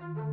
อุ้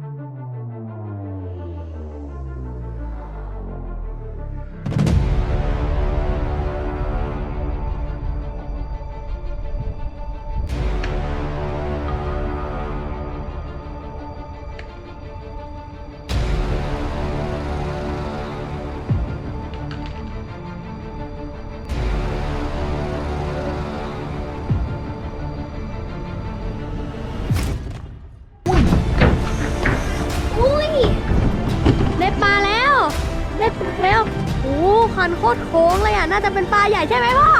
น่าจะเป็นปลาใหญ่ใช่ไหมพ่อ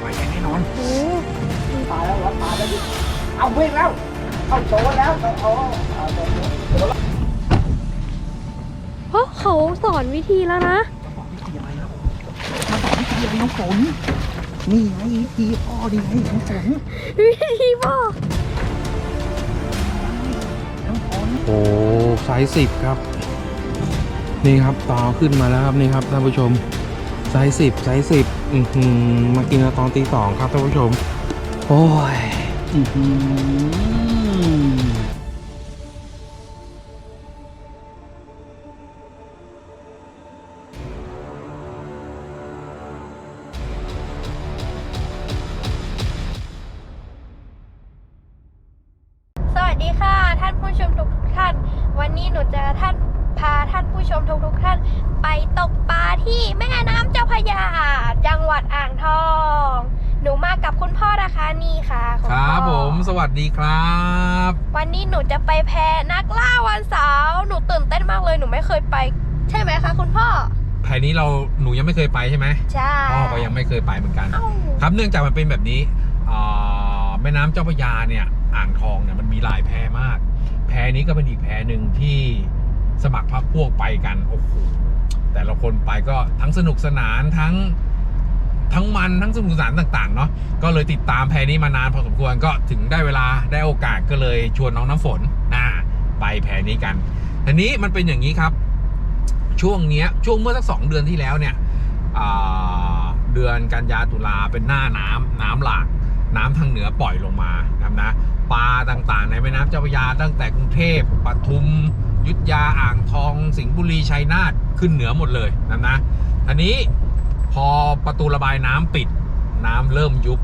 ไปแน่นอนโอ้ตายแล้วรับตายแล้วดิเอาวิ่งแล้ว เอาโตแล้วโตโอ้เอาโตโตแล้วเพราะเขาสอนวิธีแล้วนะบอกวิธีอะไรแล้วมาบอกวิธีอะไรน้องฝนนี่ไงวิธีพ่อดีไงน้องฝนวิธีพ่อน้องฝนโอ้ไซส์สิบครับ นี่ครับต่อขึ้นมาแล้วครับนี่ครับท่านผู้ชม ไซส์สิบไซส์สิบอือหือมากินกันตอนตีสองครับท่านผู้ชม โอ้ยอือหือสวัสดีค่ะ ท่านผู้ชมทุกท่าน วันนี้หนูจะท่าน พาท่านผู้ชมทุกทุกๆท่าน ไปตกปลาที่แม่น้ำเจ้าพระยา จังหวัดอ่างทอง หนูมากับคุณพ่อนะคะนี่ค่ะณคพ่อรับผมสวัสดีครับ วันนี้หนูจะไปแพนักล่าวันเสาร์หนูตื่นเต้นมากเลยหนูไม่เคยไป ใช่ไหมคะคุณพ่อแผนนี้เราหนูยังไม่เคยไปใช่ไหมใช่พ่อก็ยังไม่เคยไปเหมือนกัน เอ้าครับเนื่องจากมันเป็นแบบนี้อ่าแม่น้ำเจ้าพระยาเนี่ยอ่างทองเนี่ยมันมีหลายแพมาก แพนี้ก็เป็นอีกแพหนึ่งที่ สมัครพรรคพวกไปกันโอ้โหแต่ละคนไปก็ทั้งสนุกสนานทั้งทั้งมันทั้งสนุกสนานต่างๆเนาะก็เลยติดตามแพรนี้มานานพอสมควรก็ถึงได้เวลาได้โอกาสก็เลยชวนน้องน้ำฝนนะไปแพรนี้กันทีนี้มันเป็นอย่างนี้ครับ ช่วงเนี้ยช่วงเมื่อสักสองเดือนที่แล้วเนี่ยเดือนกันยาตุลาเป็นหน้าน้ำน้ำหลากน้ำทางเหนือปล่อยลงมานะครับนะปลาต่างๆ ในแม่น้ำเจ้าพระยาตั้งแต่กรุงเทพปทุม ยุทธยาอ่างทองสิงห์บุรีชัยนาทขึ้นเหนือหมดเลยนะนะทีนี้พอประตูระบายน้ำปิด น้ำเริ่มยุบ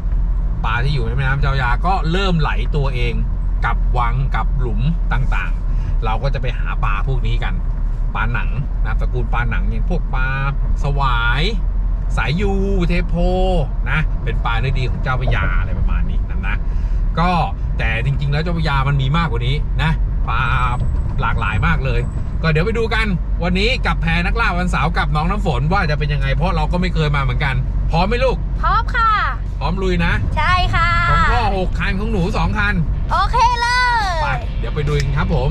ปลาที่อยู่ในแม่น้ำเจ้าพยาก็เริ่มไหลตัวเองกับวังกับหลุมต่างๆ เราก็จะไปหาปลาพวกนี้กันปลาหนังนะตระกูลปลาหนังอย่างพวกปลาสวาย สายยูเทโพนะเป็นปลาเนื้อดีของเจ้าพยาอะไรประมาณนี้นะนะก็แต่จริงๆแล้วเจ้าพยามันมีมากกว่านี้นะ ปลาหลากหลายมากเลย ก็เดี๋ยวไปดูกัน วันนี้กับแพนักล่าวันเสาร์กับน้องน้ำฝนว่าจะเป็นยังไงเพราะเราก็ไม่เคยมาเหมือนกัน พร้อมไหมลูก พร้อมค่ะ พร้อมลุยนะใช่ค่ะของพ่อหกคันของหนูสองคันโอเคเลไปย เดี๋ยวไปดูกันครับผม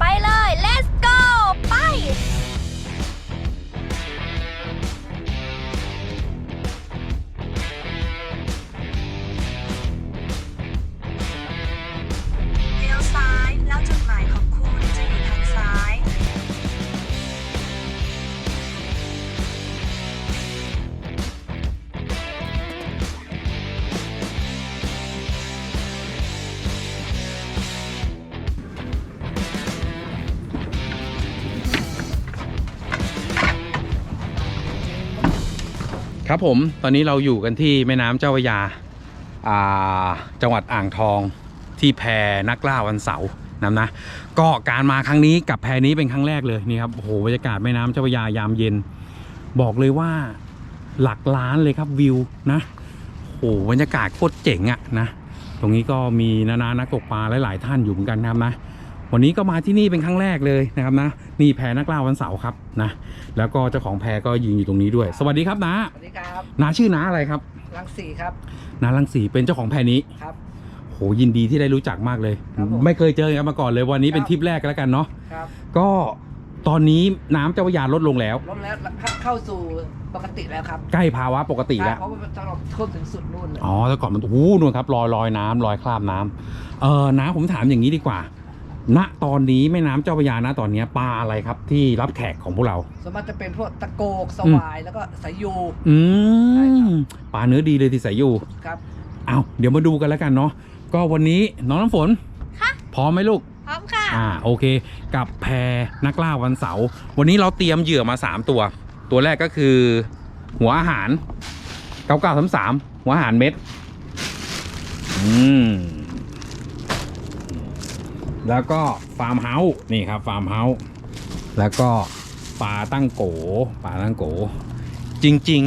ไปเลย let's go ไป ครับผมตอนนี้เราอยู่กันที่แม่น้ำเจ้าพระยาอ่าจังหวัดอ่างทองที่แพนักล่าวันเสาร์นะนะก็การมาครั้งนี้กับแพนี้เป็นครั้งแรกเลยนี่ครับโอ้โหบรรยากาศแม่น้ำเจ้าพระยายามเย็น บอกเลยว่าหลักล้านเลยครับวิวนะโอ้โหบรรยากาศโคตรเจ๋งอะนะตรงนี้ก็มีนานานักตกปลาหลาย ๆ ท่านอยู่เหมือนกันนะครับนะ วันนี้ก็มาที่นี่เป็นครั้งแรกเลยนะครับนะนี่แพนักล่าวันเสาร์ครับนะแล้วก็เจ้าของแพก็ยืนอยู่ตรงนี้ด้วย สวัสดีครับนะสวัสดีครับนาชื่อนาอะไรครับรังสีครับนาลังสีเป็นเจ้าของแพนี้ครับโหยินดีที่ได้รู้จักมากเลยครับผมไม่เคยเจอกันมาก่อนเลยวันนี้เป็นครับทริปแรกกันแล้วกันเนาะครับก็ตอนนี้น้ำเจ้าพระยาลดลงแล้วลดแล้วเข้าสู่ปกติแล้วครับใกล้ภาวะปกติใช่แล้วเพราะว่าจะท่วมถึงสุดนู่นเลยอ๋อแต่ก่อนมันโอ้โหนู่นครับรอยรอยน้ำรอยคราบน้ำเออน้าผมถามอย่างนี้ดีกว่า ณตอนนี้แม่น้ำเจ้าพระยานะตอนเนี้ยปลาอะไรครับที่รับแขกของพวกเรา สวนมากจะเป็นพวกตะโกกสวายแล้วก็สายยู อืใช่ครัมบ ปลาเนื้อดีเลยที่ใส่อยู่ครับ เอาเดี๋ยวมาดูกันแล้วกันเนาะก็วันนี้น้องน้ำฝนค่ะ พร้อมไหมลูก พร้อมค่ะ อ่าโอเค กับแพรนักล่าวันเสาร์วันนี้เราเตรียมเหยื่อมา 3 ตัว ตัวแรกก็คือหัวอาหาร 9933 หัวอาหารเม็ด อืม แล้วก็ฟาร์มเฮาส์นี่ครับฟาร์มเฮาส์แล้วก็ปลาตั้งโกปลาตั้งโก จริง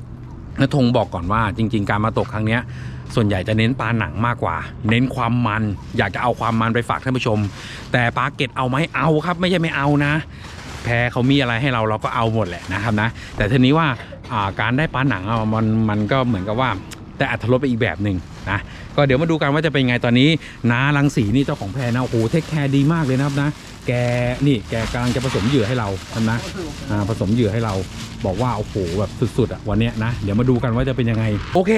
ๆนะธงบอกก่อนว่า จริง ๆ การมาตกครั้งเนี้ยส่วนใหญ่จะเน้นปลาหนังมากกว่า เน้นความมัน อยากจะเอาความมันไปฝากท่านผู้ชม แต่ปลาเก็ตเอาไหมเอาครับ ไม่ใช่ไม่เอานะ แพเขามีอะไรให้เราเราก็เอาหมดแหละนะครับนะ แต่ทีนี้ว่าการได้ปลาหนังมันมันก็เหมือนกับว่า แต่อัตรสไปอีกแบบหนึ่งนะก็เดี๋ยวมาดูกันว่าจะเป็นไงตอนนี้น้าลังสีนี่เจ้าของแพนะโอ้โหเทคแคร์ดีมากเลยนะครับนะ แกนี่แกกำลังจะผสมเหยื่อให้เรานะอ่าผสมเหยื่อให้เราบอกว่าโอ้โหแบบสุดๆอะวันเนี้ยนะเดี๋ยวมาดูกันว่าจะเป็นยังไง โอเค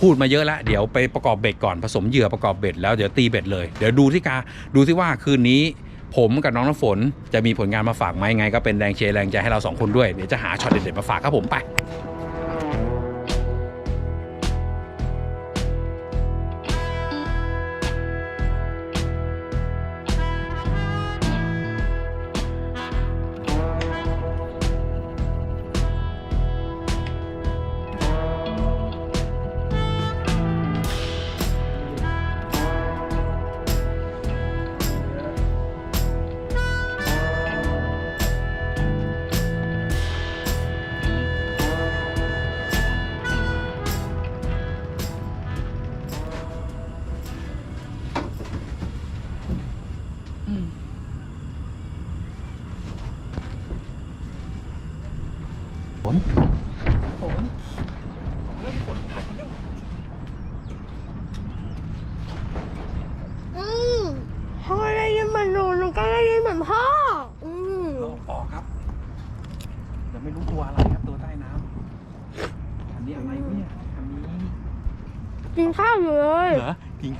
พูดมาเยอะแล้วเดี๋ยวไปประกอบเบ็ดก่อนผสมเหยื่อประกอบเบ็ดแล้วเดี๋ยวตีเบ็ดเลยเดี๋ยวดูที่กาดูที่ว่าคืนนี้ผมกับน้องน้ำฝนจะมีผลงานมาฝากไหมไง ก็เป็นแรงเชียร์แรงใจให้เราสองคนด้วยเดี๋ยวจะหาช็อตเด็ดๆมาฝากครับผมไป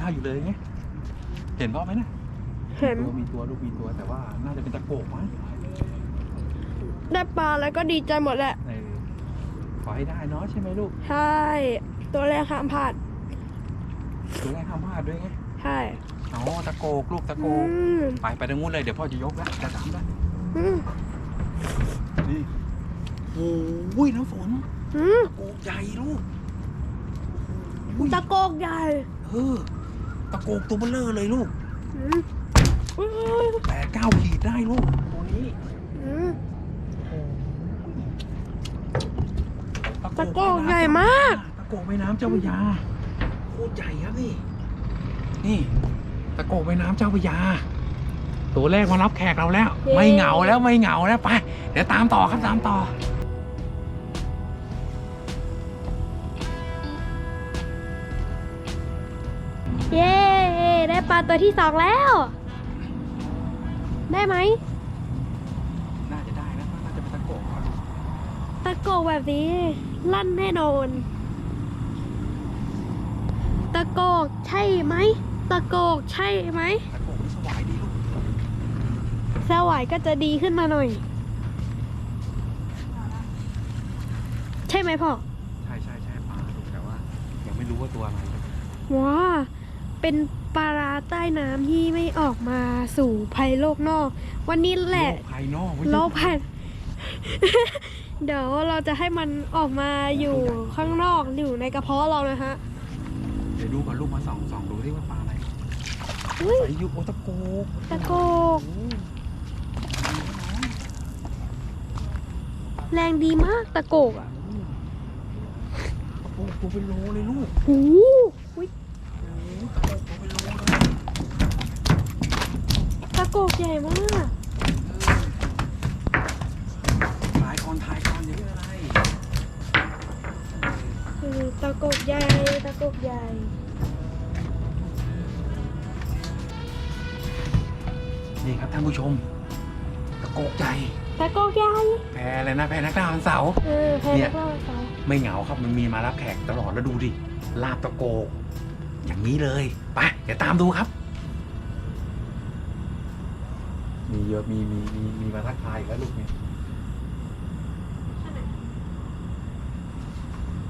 อกินข้าวอยู่เลยไงเห็นพ่อไหมนะเห็นตัวมีตัวลูกมีตัวแต่ว่าน่าจะเป็นตะโกกมั้งได้ปลาแล้วก็ดีใจหมดแหละเออขอให้ได้เนาะใช่ไหมลูกใช่ตัวแรกห้ามพลาดตัวแรกห้ามพลาดด้วยไงใช่อ๋อตะโกกลูกตะโกอืกมไปไปทางนู้นเลยเดี๋ยวพ่อจะยกแล้วจะตามแล้วอืมนี่โอ้ยน้ำฝนอืมตะโกกใหญ่ลูกโอ้ยตะโกกใหญ่ เออ ตะโกกตัวเบลเลอร์เลยลูกอืมอุ๊ยแปดเก้าขีดได้ลูกตัวนี้อืมตะตะโกกใหญ่มาก ตะโกกแม่น้ำเจ้าพระยาโคตรใหญ่ครับนี่นี่ตะโกกแม่น้ำเจ้าพระยา ตัวแรกมารับแขกเราแล้ว ไม่เหงาแล้วไม่เหงาแล้วไป เดี๋ยวตามต่อครับตามต่อ ปลาตัวที่สองแล้ว ได้ไหม น่าจะได้นะน่าจะเป็นตะโกกครับตะโกกแบบนี้ ลั่นแน่นอน ตะโกกใช่ไหม ตะโกกใช่ไหม ตะโกกมันสวายดีลูกสวายก็จะดีขึ้นมาหน่อย ใช่ไหมพ่อ ใช่ใช่ใช่ปลาลูกแต่ว่า ยังไม่รู้ว่าตัวอะไรว้าเป็น ปลาร้าใต้น้ำที่ไม่ออกมาสู่ภัยโลกนอก วันนี้แหละโลกภายนอกไม่ใช่โลกภัย เดี๋ยวเราจะให้มันออกมาอยู่ข้างนอกอยู่ในกระเพาะเรานะฮะเดี๋ยวดูก่อนลูกมาส่องส่องดูที่ว่าปลาอะไรอุ้ยใส่อยู่โอตะโกกตะโกก แรงดีมากตะโกกอะตะโกกตัวเป็นโลเลยลูก หูอุ๊ย ตะโกกตัวเป็นโลเลย ตะโกกใหญ่มากถ่ายก่อนถ่ายก่อนอย่าเรียกอะไรเออตะโกกใหญ่ตะโกกใหญ่ นี่ครับท่านผู้ชม ตะโกกใหญ่ตะโกกใหญ่แพอะไรนะแพนักดาววันเสาร์ เออแพเนี่นัยกเล่าให้ฟังไม่เหงาครับมันมีมารับแขกตลอดแล้วดูดิลาบตะโกกอย่างนี้เลยไปเดี๋ยวตามดูครับ มีเยอะมีมีมีมีมาทักทายอีกแล้วลูกเนี่ย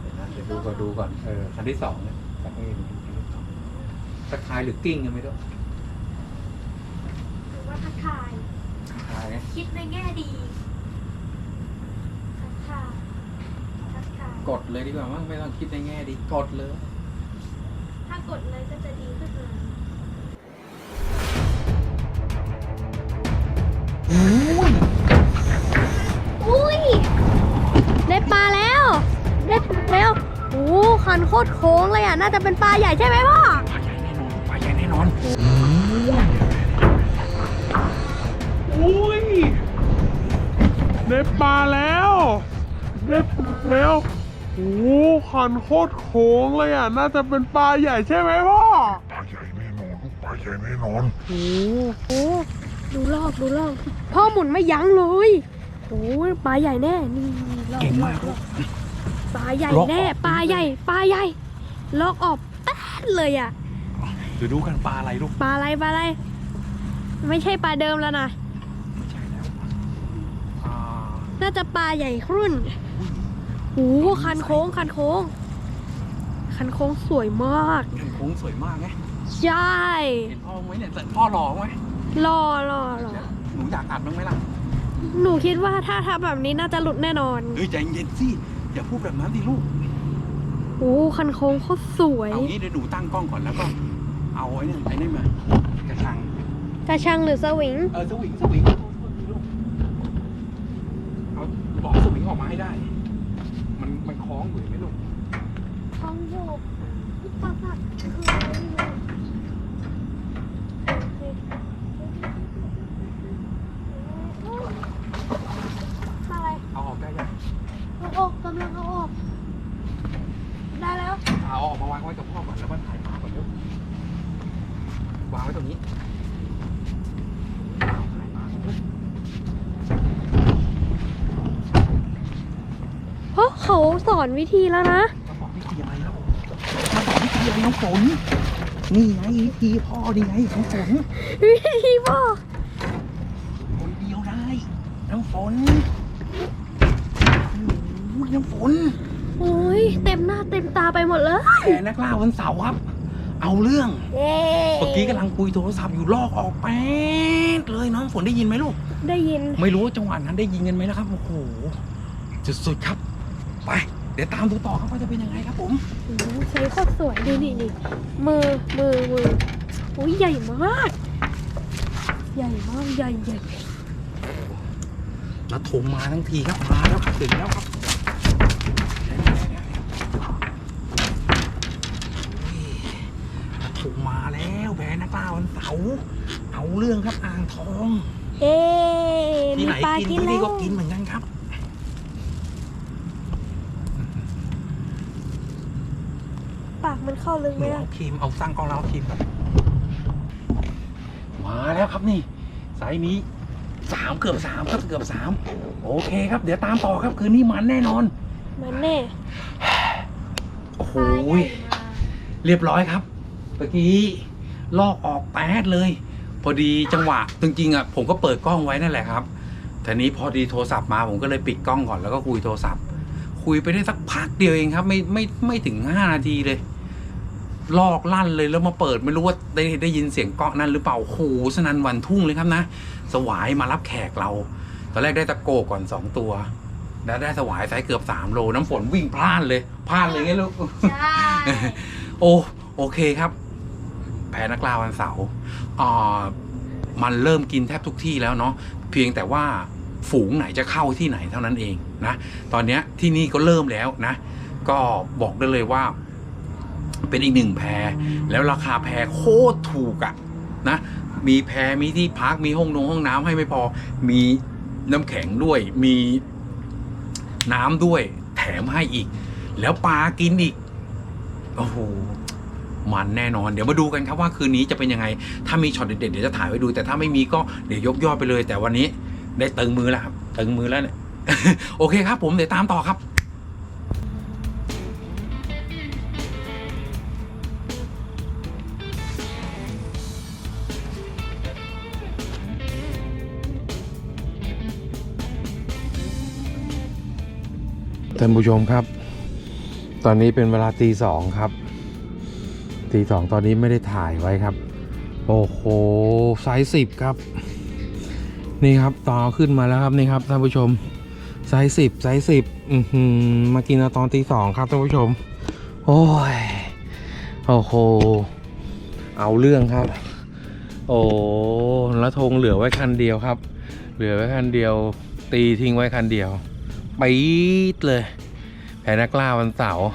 เดี๋ยวนะเดี๋ยวดูก่อนดูก่อนเออคันที่สองเนี่ยคันที่คันที่สองทักทายหรือกิ้งกันไม่รู้ทักทายถ่ายคิดในแง่ดีทักทายทักทายกดเลยดีกว่ามั้งไม่ต้องคิดในแง่ดีกดเลย ถ้ากดเลยก็จะดีขึ้น เลยอุ้ยได้ปลาแล้ว ได้แล้วโอ้คันโคตรโค้งเลยอะ น่าจะเป็นปลาใหญ่ใช่ไหมพ่อ ปลาใหญ่แน่นอนปลาใหญ่แน่นอนอุ้ยได้ปลาแล้วได้ปลาแล้วโอ้คันโคตรโค้งเลยอะ น่าจะเป็นปลาใหญ่ใช่ไหมพ่อ ปลาใหญ่แน่นอนลูกปลาใหญ่แน่นอน โอ้โห ดูรอบดูรอบพ่อหมุนไม่ยั้งเลยโอ้ยปลาใหญ่แน่ นี่รอบเก่งมากรอบปลาใหญ่ลอกออกแน่ปลาใหญ่ปลาใหญ่ลอกออกแป๊ดเลยอะ เดี๋ยวดูกันปลาอะไรลูก ปลาอะไรปลาอะไร ไม่ใช่ปลาเดิมแล้วนะ ไม่ใช่แล้วอ่าน่าจะปลาใหญ่ครุ่นโอ้โหคันโค้งคันโค้ง คันโค้งสวยมากคันโค้งสวยมากไง ใช่ เห็นพ่อไหมเนี่ยพ่อหล่อไหม รอรอรอหนูอยากอัดบ้างไหมล่ะหนูคิดว่าถ้าทำแบบนี้น่าจะหลุดแน่นอนเฮ้ยใจเย็นสิอย่าพูดแบบนั้นสิลูกโอ้คันโค้งโคตรสวยเอางี้เดี๋ยวหนูตั้งกล้องก่อนแล้วก็ เอาไอ้นี่ไอ้นี่มากระชังกระชังหรือสวิงเออสวิงสวิงเอาบอกสวิงออกมาให้ได้ มันมันคล้องอยู่เห็นไหมลูกทองโยกปลาสัตว์คืออะไรไม่รู้ปลาอะไร เอาออกได้ยัง เอาออกกำลังเอาออก ได้แล้ว เอาออกมาวางไว้กับพ่อก่อนแล้วก็ถ่ายภาพก่อนลูกวางไว้ตรงนี้เอาถ่ายภาพก่อนลูกเพราะเขาสอนวิธีแล้วนะ มาบอกวิธีอะไรแล้วมาสอนวิธีอะไรน้องฝนนี่ไงวิธีพ่อดีไงน้องฝนวิธีพ่อคนเดียวได้น้องฝนโอ้โหน้องฝน โอ้ยเต็มหน้าเต็มตาไปหมดเลยแผนนักล่าวันเสาร์ครับ เอาเรื่องเย้เมื่อกี้กำลังคุยโทรศัพท์อยู่ลอกออกแป๊ดเลยน้องฝนได้ยินไหมลูก ได้ยิน ไม่รู้ว่าจังหวะนั้นได้ยินกันไหมนะครับ โอ้โหสุดๆครับ ไป เดี๋ยวตามดูต่อครับว่าจะเป็นยังไงครับผมโอ้โหใช้โคตรสวยดูนี่นี่มือมือมือโอ้ยใหญ่มาก ใหญ่มากใหญ่ใหญ่แล้วถมมาทั้งทีครับมาแล้วครับถึงแล้วครับ แล้วแผนนักล่าวันเสาร์เอาเรื่องครับอ่างทองเอ๊ที่มีไหนปลากินกินที่แล้นี่วก็กินเหมือนกันครับ ปากมันเข้าลึกหไหมนูอะเอาครีมเอาสร้างกล้องแล้วเอาครีมก่อนมาแล้วครับนี่ไซส์นี้สามเกือบสามครับเกือบสามโอเคครับ เดี๋ยวตามต่อครับคืนนี้มันแน่นอน มันแน่ โอ้โหปลาใหญ่มาเรียบร้อยครับเมื่อกี้ ลอกออกแป๊ดเลย พอดีจังหวะจริงๆอะผมก็เปิดกล้องไว้นั่นแหละครับทีนี้พอดีโทรศัพท์มาผมก็เลยปิดกล้องก่อนแล้วก็คุยโทรศัพท์ คุยไปได้สักพักเดียวเองครับ ไม่ไม่ไม่ถึงห้านาทีเลย ลอกลั่นเลยแล้วมาเปิดไม่รู้ว่าได้ได้ยินเสียงเกาะนั้นหรือเปล่าโอ้โหสนันหวันทุ่งเลยครับนะ สวายมารับแขกเรา ตอนแรกได้ตะโกก่อนสองตัวแล้วได้สวายไซส์เกือบสามโลน้ำฝนวิ่งพลาดเลยพลาดเลยไงลูก ใช่ โอ้โอเคครับ แพ้นักล่าวันเสาร์อ่ามันเริ่มกินแทบทุกที่แล้วเนาะเพียงแต่ว่าฝูงไหนจะเข้าที่ไหนเท่านั้นเองนะ ตอนนี้ที่นี่ก็เริ่มแล้วนะ ก็บอกได้เลยว่า เป็นอีกหนึ่งแพรแล้วราคาแพรโคตรถูกอะนะ มีแพรมีที่พักมีห้องนงห้องน้ำให้ไม่พอ มีน้ำแข็งด้วย มีน้ำด้วย แถมให้อีก แล้วปลากินอีก โอ้โห มันแน่นอน เดี๋ยวมาดูกันครับว่าคืนนี้จะเป็นยังไง ถ้ามีช็อตเด็ดๆเดี๋ยวจะถ่ายไว้ดู แต่ถ้าไม่มีก็เดี๋ยวยกยอดไปเลย แต่วันนี้ได้ตึงมือแล้วครับตึงมือแล้วเนี่ยโอเคครับ ผมเดี๋ยวตามต่อครับท่านผู้ชมครับ ตอนนี้เป็นเวลาตีสองครับ ตีสองตอนนี้ไม่ได้ถ่ายไว้ครับ โอ้โหไซส์สิบครับ นี่ครับต่อขึ้นมาแล้วครับนี่ครับท่านผู้ชมไซส์สิบไซส์สิบอือหือมากินตอนตีสองครับท่านผู้ชม โอ้ยโอ้โหเอาเรื่องครับ โอ้แล้วธงเหลือไว้คันเดียวครับ เหลือไว้คันเดียว ตีทิ้งไว้คันเดียวปี๊ดเลยแพ้นักล่าวันเสาร์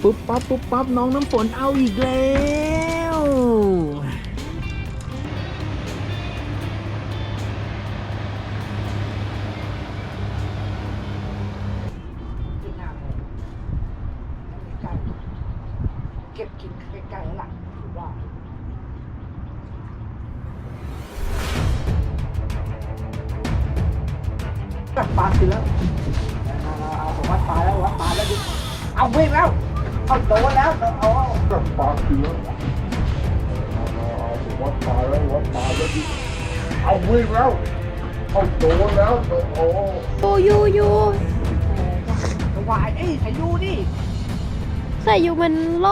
ปุ๊บปั๊บปุ๊บปั๊บน้องน้ำฝนเอาอีกแล้ว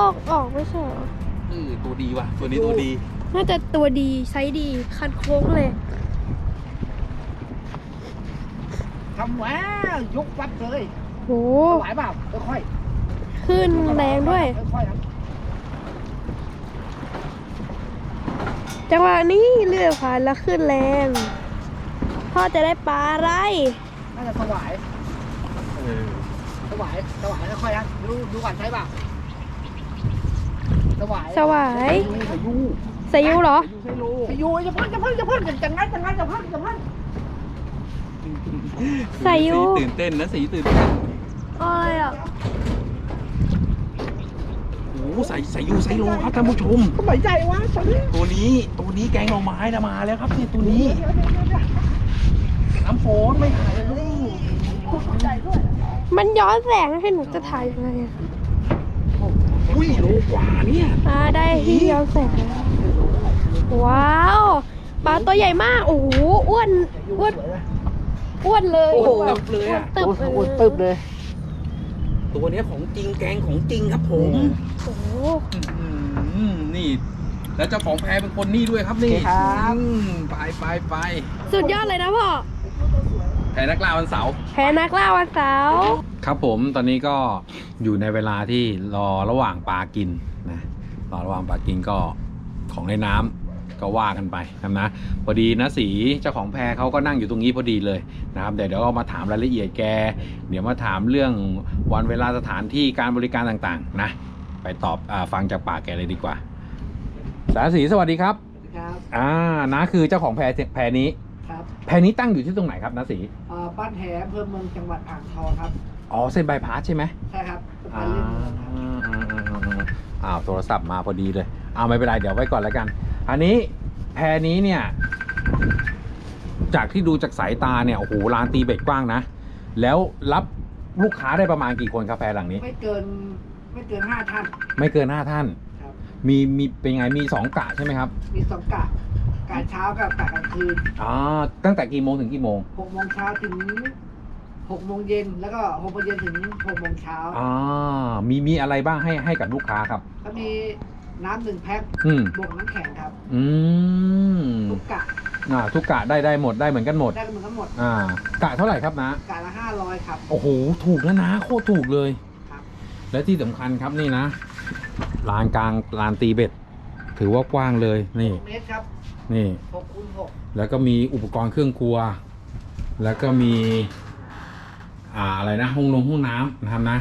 อกออกไม่ใช่เหรอเออตัวดีว่ะ ตัวนี้ตัวดี น่าจะตัวดีไซส์ดี คันโค้งเลย ทำแหวยกปั๊บเลยโหถวายเปล่าค่อยขึ้นๆแรงด้วย ค่อยๆนะจังหวะนี้เรือผ่านแล้วขึ้นแรง พ่อจะได้ปลาอะไร น่าจะถวายเออถวายถวายค่อยๆนะดูดูก่อนใช่ป่ะถวาย สวายใส่ยูใส่ยูเหรอยูไซโลใส่ยูจะพ่นจะพ่นจะพ่นจะงั้นจะงั้นจะพ่นจะพ่นใส่ยูสีตื่นเต้นนะสีตื่นเต้นอะไรอะโอ้โหใส่ใส่ยูไซโลครับท่านผู้ชมทำไมใจวะตอนนี้ตัวนี้ตัวนี้แกงหน่อไม้นะมาแล้วครับเนี่ยตัวนี้น้ำฝนไม่ถ่ายเลยลูกใจด้วยมันย้อนแสงให้หนูจะถ่ายยังไง อะอุ้ยโลกว่าเนี่ยอ่าได้ที่ย้อนแสงแล้วว้าวปลาตัวใหญ่มาก โอ้โหอ้วนอ้วนอ้วนเลยโอ้โหแบบตึบเลยอะตึบโอ้ยตึบเลย ตัวเนี้ยของจริงแกงของจริงครับผมโอ้โหอื้อหือนี่ แล้วเจ้าของแพเป็นคนนี่ด้วยครับนี่โอเคครับอืมไปไปไปสุดยอดเลยนะพ่อแพนักล่าวันเสาร์แพ้นักล่าวันเสาร์ ครับผมตอนนี้ก็อยู่ในเวลาที่รอระหว่างปลากินนะรอระหว่างปลากินก็ของในน้ำก็ว่ากันไปนะนะพอดีนะสีเจ้าของแพเขาก็นั่งอยู่ตรงนี้พอดีเลยนะครับเดี๋ยวเดี๋ยวเอามาถามรายละเอียดแก เดี๋ยวมาถามเรื่องวันเวลาสถานที่การบริการต่างๆนะไปตอบอาฟังจากปากแกเลยดีกว่า สารสีสวัสดีครับครับอ่านะคือเจ้าของแพแพนี้ครับแพนี้ตั้งอยู่ที่ตรงไหนครับนะสีเอ่อบ้านแหอำเภอเมืองจังหวัดอ่างทองครับ อ๋อเส้นบายพาสใช่ไหมใช่ครับเป็นอ่าบ้านเล่นเมืองครับอืมอืมอืมอืมอ้าวโทรศัพท์มาพอดีเลยเอาไม่เป็นไรเดี๋ยวไว้ก่อนแล้วกัน อันนี้แพรนี้เนี่ย จากที่ดูจากสายตาเนี่ยโอ้โหลานตีเบ็ดกว้างนะ แล้วรับลูกค้าได้ประมาณกี่คนครับแพรหลังนี้ ไม่เกินไม่เกินห้าท่านไม่เกินห้าท่าน ครับ มีมีเป็นไงมีสองกะใช่ไหมครับมีสองกะกะเช้ากับกะกลางคืนอ๋อตั้งแต่กี่โมงถึงกี่โมงหกโมงเช้าถึง หกโมงเย็นแล้วก็หกโมงเย็นถึงหกโมงเช้าอ๋อมีมีอะไรบ้างให้ให้กับลูกค้าครับ ก็มีน้ำหนึ่งแพ็คอืมบวกน้ำแข็งครับ อืมทุกกะอ่าทุกกะได้ได้หมดได้เหมือนกันหมด ได้กันหมดทั้งหมดอ่ากะเท่าไหร่ครับนะ กะละห้าร้อยครับ โอ้โห ถูกแล้วนะ โคตรถูกเลย ครับ และที่สำคัญครับนี่นะลานกลางลานตีเบ็ด ถือว่ากว้างเลยนี่ เมตรครับนี่ หกคูณหกแล้วก็มีอุปกรณ์เครื่องครัว แล้วก็มี อ่าอะไรนะห้องนงห้องน้ำนะครับนะ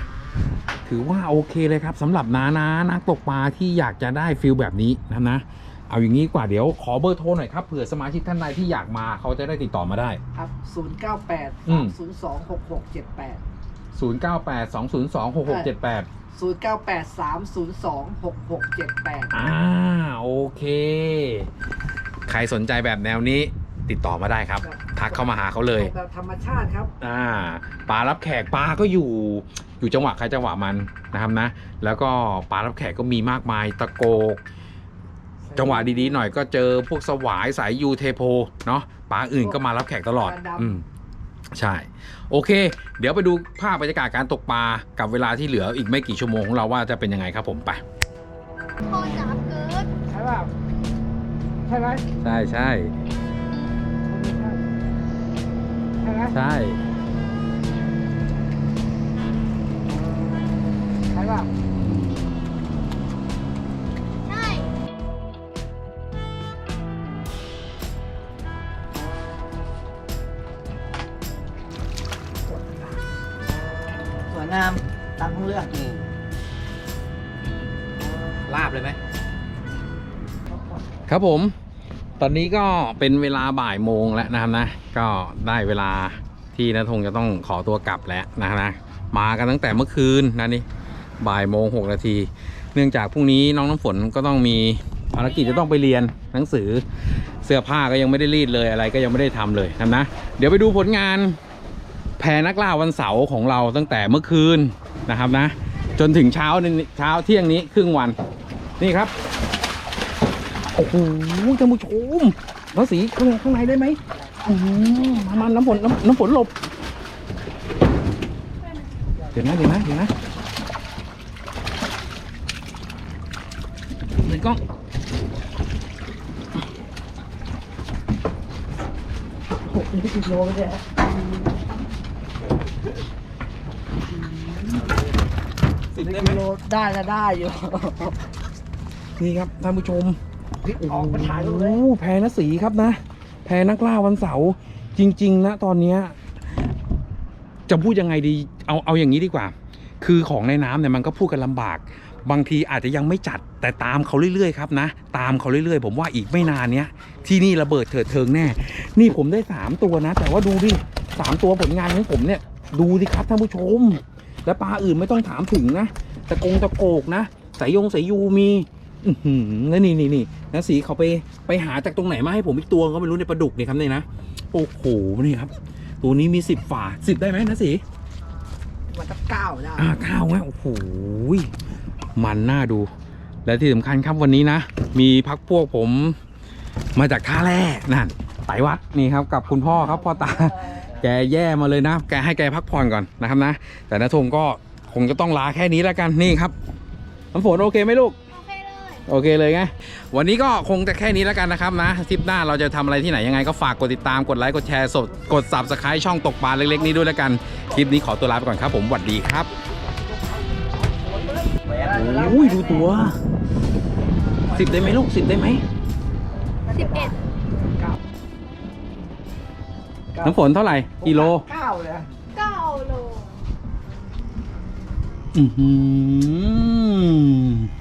ถือถือว่าโอเคเลยครับสำหรับนานานักตกปลาที่อยากจะได้ฟิลแบบนี้นะครับนะเอาอย่างนี้ดีกว่าเดี๋ยวขอเบอร์โทรหน่อยครับเผื่อสมาชิกท่านใดที่อยากมาเขาจะได้ติดต่อมาได้ ครับ 098อืม302 6678 098 202 6678 098 302 6678อ่าโอเค ใครสนใจแบบแนวนี้ ติดต่อมาได้ครับ ทักเข้ามาหาเขาเลย แบบธรรมชาติครับ อ่าปลารับแขกปลาก็อยู่อยู่จังหวะใครจังหวะมันนะครับนะ แล้วก็ปลารับแขกก็มีมากมายตะโกก จังหวะดีๆหน่อยก็เจอพวกสวายสายยูเทโพเนาะปลาอื่นก็มารับแขกตลอดปลาดำอืมใช่ โอเค เดี๋ยวไปดูภาพบรรยากาศการตกปลากับเวลาที่เหลืออีกไม่กี่ชั่วโมงของเราว่าจะเป็นยังไงครับผมไปพอจับเกิดใช่ป่ะใช่ไหมใช่ใช่ ใช่ไหมใช่ใช่ป่ะใช่สวยงามตามท้องเรื่องลาบเลยไหม ครับผม ตอนนี้ก็เป็นเวลาบ่ายโมงแล้วนะครับนะ ก็ได้เวลาที่นทงจะต้องขอตัวกลับแล้วนะครับนะมากันตั้งแต่เมื่อคืนนะนี่บ่ายโมงหกนาที เนื่องจากพรุ่งนี้น้องน้ำฝนก็ต้องมีภารกิจจะต้องไปเรียนหนังสือเสื้อผ้าก็ยังไม่ได้รีดเลยอะไรก็ยังไม่ได้ทำเลยนะครับนะ เดี๋ยวไปดูผลงานแพรนักล่าวันเสาร์ของเราตั้งแต่เมื่อคืนนะครับนะ จนถึงเช้าเช้าเที่ยงนี้ครึ่งวันนี่ครับโอ้โหท่านผู้ชมแล้วสีข้างในได้ไหม อืมมามาน้ำฝนน้ำน้ำฝนหลบ เดี๋ยวนะเดี๋ยวนะเดี๋ยวนะเดี๋ยวกล้องสิบได้ไหมกิโลได้จะได้อยู่ นี่ครับท่านผู้ชมออกมาถ่ายรูปเลยโอ้โหแพรนสีครับนะ แพรนักล่าวันเสาร์จริง ๆ นะ ตอนเนี้ยจะพูดยังไงดี เอาเอาอย่างนี้ดีกว่า คือของในน้ำเนี่ยมันก็พูดกันลำบาก บางทีอาจจะยังไม่จัดแต่ตามเขาเรื่อยๆครับนะ ตามเขาเรื่อยๆ ผมว่าอีกไม่นานเนี้ย ที่นี่ระเบิดเถิดเทิงแน่ นี่ผมได้สามตัวนะ แต่ว่าดูดิสามตัวผลงานของผมเนี่ย ดูดิครับท่านผู้ชม และปลาอื่นไม่ต้องถามถึงนะตะกงตะโกกนะสายยงสายยูมี อือหือแล้วนี่นี่นี่นะสีเขาไปไปหาจากตรงไหนมาให้ผมอีกตัวก็ไม่รู้ในปลาดุกนี่ครับเนี่ยนะโอ้โหนี่ครับ ตัวนี้มีสิบฝาสิบได้ไหมนะสีมันจะก้าวได้อ่าเก้าไหมโอ้โหมันน่าดู และที่สำคัญครับวันนี้นะ มีพักพวกผมมาจากท่าแร่นั่นไต้วัดนี่ครับกับคุณพ่อครับพ่อตาแกแย่มาเลยนะ แกให้แกพักผ่อนก่อนนะครับนะ แต่นาทงก็คงจะต้องลาแค่นี้แล้วกันนี่ครับน้ำฝนโอเคไหมลูก โอเคเลยโอเคเลยไง วันนี้ก็คงจะแค่นี้แล้วกันนะครับนะทริปหน้าเราจะทำอะไรที่ไหนยังไงก็ฝากกดติดตาม กดไลค์กดแชร์สดกด subscribe ช่องตกปลาเล็กๆนี้ด้วยแล้วกัน คลิปนี้ขอตัวลาไปก่อนครับ ผมหวัดดีครับโอ้ยดูตัวสิบได้ไหมลูกสิบได้ไหมสิบเอ็ดน้ำฝนเท่าไหร่กิโลก้าวเลยเก้าโลอือหือ